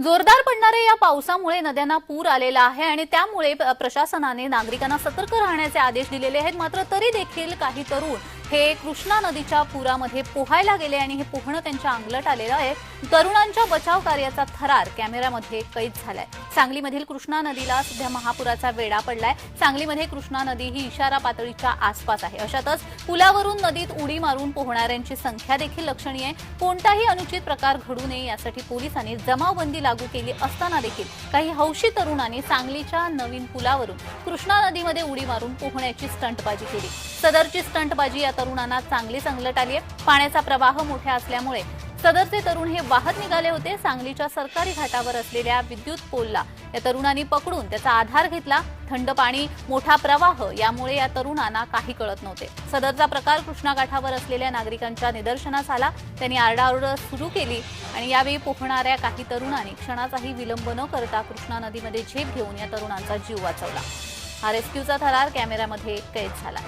जोरदार पडणाऱ्या या पावसामुळे नद्यांना पूर आलेला आहे आणि त्यामुळे प्रशासनाने नागरिकांना सतर्क राहण्याचे आदेश दिलेले आहेत. मात्र तरी देखील काही तरुण हे कृष्णा नदीच्या पुरामध्ये पोहायला गेले आणि हे पोहणं त्यांच्या अंगलट आलेलं आहे. तरुणांच्या बचाव कार्याचा थरार कॅमेऱ्यामध्ये कैद झालाय. सांगलीमधील कृष्णा नदीला सध्या महापुराचा वेढा पडलाय. सांगलीमध्ये कृष्णा नदी ही इशारा पातळीच्या आसपास आहे. अशातच पुलावरून नदीत उडी मारून पोहणाऱ्यांची संख्या देखील लक्षणीय आहे. कोणताही अनुचित प्रकार घडू नये यासाठी पोलिसांनी जमावबंदी लागू केली असताना देखील काही हौशी तरुणांनी सांगलीच्या नवीन पुलावरून कृष्णा नदीमध्ये उडी मारून पोहण्याची स्टंटबाजी केली. सदरची स्टंटबाजी या तरुणांना चांगली संगलट आली आहे. पाण्याचा प्रवाह मोठा असल्यामुळे सदरचे तरुण हे वाहत निघाले होते. सांगलीच्या सरकारी घाटावर असलेल्या विद्युत पोलला या तरुणांनी पकडून त्याचा आधार घेतला. थंड पाणी मोठा प्रवाह यामुळे या तरुणांना काही कळत नव्हते. सदरचा प्रकार कृष्णा घाटावर असलेल्या नागरिकांच्या निदर्शनास आला. त्यांनी आरडाओरड सुरू केली आणि यावेळी पोहणाऱ्या काही तरुणांनी क्षणाचाही विलंब न करता कृष्णा नदीमध्ये झेप घेऊन या तरुणांचा जीव वाचवला. हा रेस्क्यूचा थरार कॅमेऱ्यामध्ये कैद झाला.